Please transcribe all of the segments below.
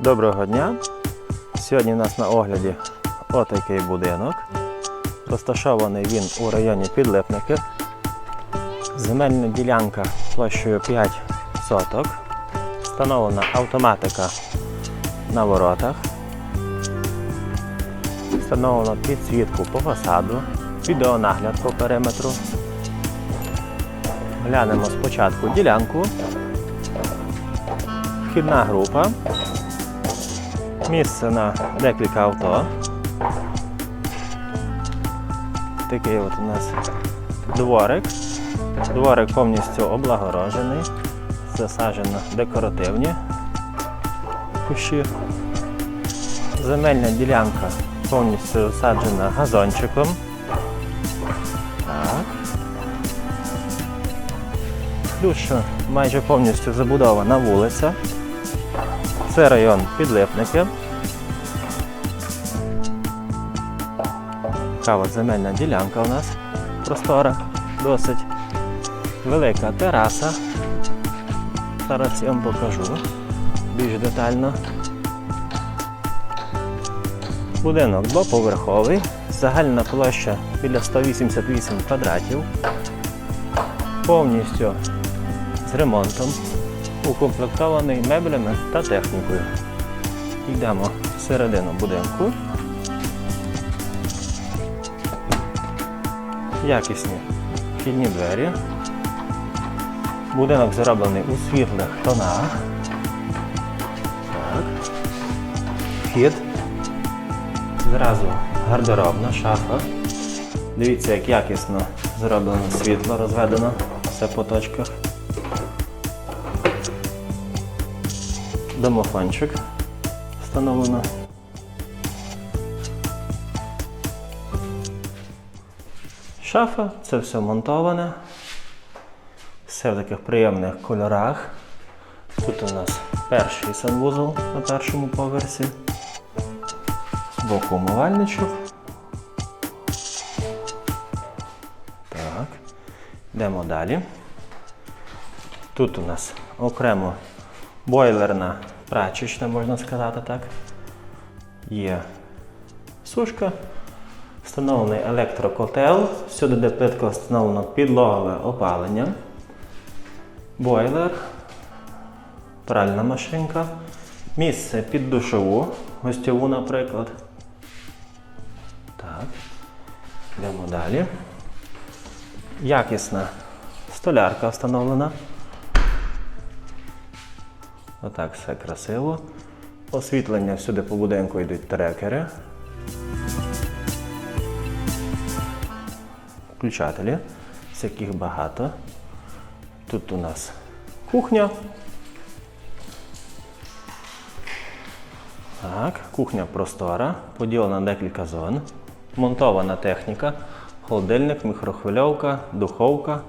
Доброго дня! Сьогодні у нас на огляді отакий будинок. Розташований він у районі Підлипники. Земельна ділянка площею 5 соток. Встановлена автоматика на воротах. Встановлено підсвітку по фасаду, відеонагляд по периметру. Глянемо спочатку ділянку. Вхідна група. Місце на декілька авто. Такий от у нас дворик. Дворик повністю облагорожений. Засаджено декоративні кущі. Земельна ділянка повністю засаджена газончиком. Так. Плюс майже повністю забудована вулиця. Це район Підлипники. Така от земельна ділянка у нас простора, досить велика тераса. Зараз я вам покажу більш детально. Будинок двоповерховий, загальна площа біля 188 квадратів, повністю з ремонтом, укомплектований меблями та технікою. Йдемо всередину будинку. Якісні вхідні двері. Будинок зроблений у світлих тонах. Так. Вхід. Зразу гардеробна шафа. Дивіться, як якісно зроблено світло, розведено все по точках. Домофончик встановлено. Шафа, це все монтоване. Все в таких приємних кольорах. Тут у нас перший санвузол на першому поверсі. Збоку умивальничок. Так. Йдемо далі. Тут у нас окремо бойлерна прачечна, можна сказати так. Є сушка, встановлений електрокотел, всюди, де плитка встановлено підлогове опалення, бойлер, пральна машинка, місце під душову, гостьову, наприклад. Так, йдемо далі. Якісна столярка встановлена. Отак все красиво. Освітлення всюди по будинку йдуть трекери. Включателі, з яких багато. Тут у нас кухня. Так, кухня простора, поділена на декілька зон. Монтована техніка, холодильник, мікрохвильовка, духовка.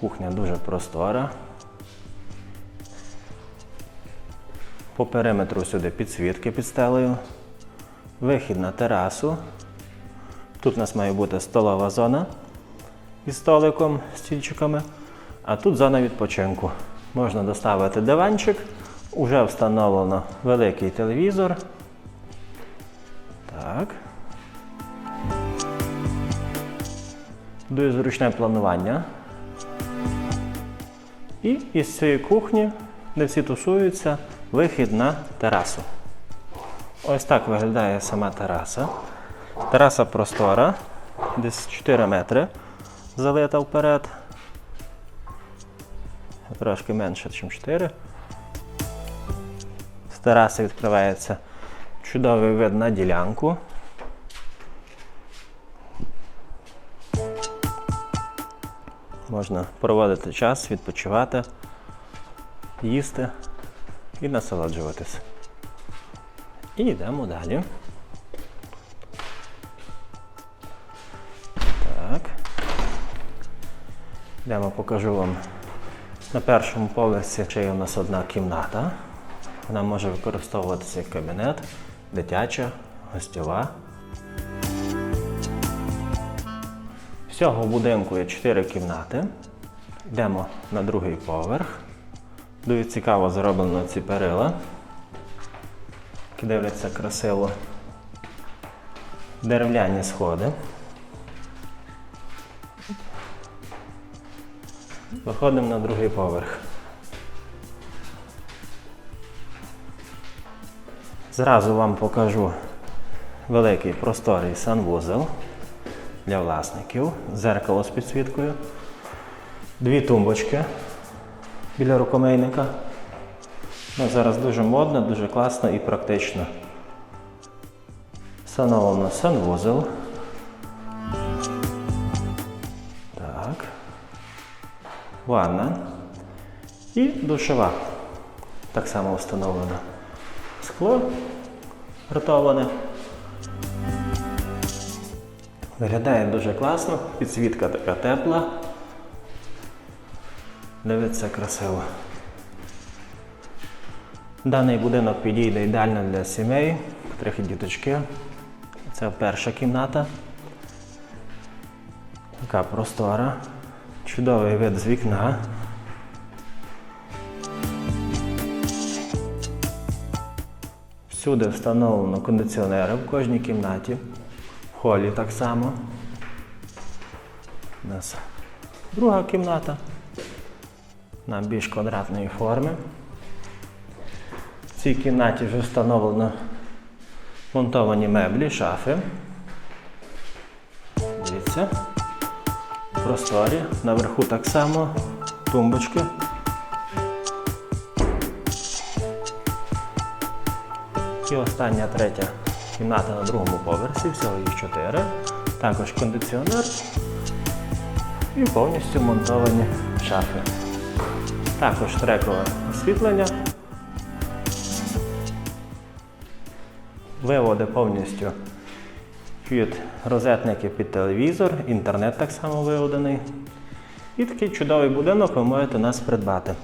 Кухня дуже простора. По периметру сюди підсвітки під стелею. Вихід на терасу. Тут у нас має бути столова зона із столиком, стільчиками. А тут зона відпочинку. Можна доставити диванчик. Уже встановлено великий телевізор. Так. Дуже зручне планування. І із цієї кухні, де всі тусуються, вихід на терасу. Ось так виглядає сама тераса. Тераса простора, десь 4 метри залита вперед. Трошки менше, ніж 4. З тераси відкривається чудовий вид на ділянку. Можна проводити час, відпочивати, їсти і насолоджуватись. І йдемо далі. Так. Йдемо, покажу вам. На першому поверсі ще є у нас одна кімната. Вона може використовуватися як кабінет, дитяча, гостьова. Всього в будинку є 4 кімнати. Йдемо на другий поверх. Дуже цікаво зроблено ці перила. Дивляться красиво. Дерев'яні сходи. Виходимо на другий поверх. Зразу вам покажу великий просторий санвузел для власників, зеркало з підсвіткою, дві тумбочки біля рукомийника. Ну, зараз дуже модно, дуже класно і практично. Встановлено санвузел. Так. Ванна. І душова. Так само встановлено. Скло гратоване. Виглядає дуже класно, підсвітка така тепла. Дивиться красиво. Даний будинок підійде ідеально для сімей, трохи діточки. Це перша кімната. Така простора. Чудовий вид з вікна. Всюди встановлено кондиціонери в кожній кімнаті. Холі так само. У нас друга кімната. На більш квадратної форми. В цій кімнаті вже встановлено монтовані меблі, шафи. Дивіться. Просторі. Наверху так само тумбочки. І остання третя кімната на другому поверсі, всього їх чотири. Також кондиціонер і повністю монтовані шафи. Також трекове освітлення. Виводи повністю під розетники під телевізор, інтернет так само виведений. І такий чудовий будинок ви можете нас придбати.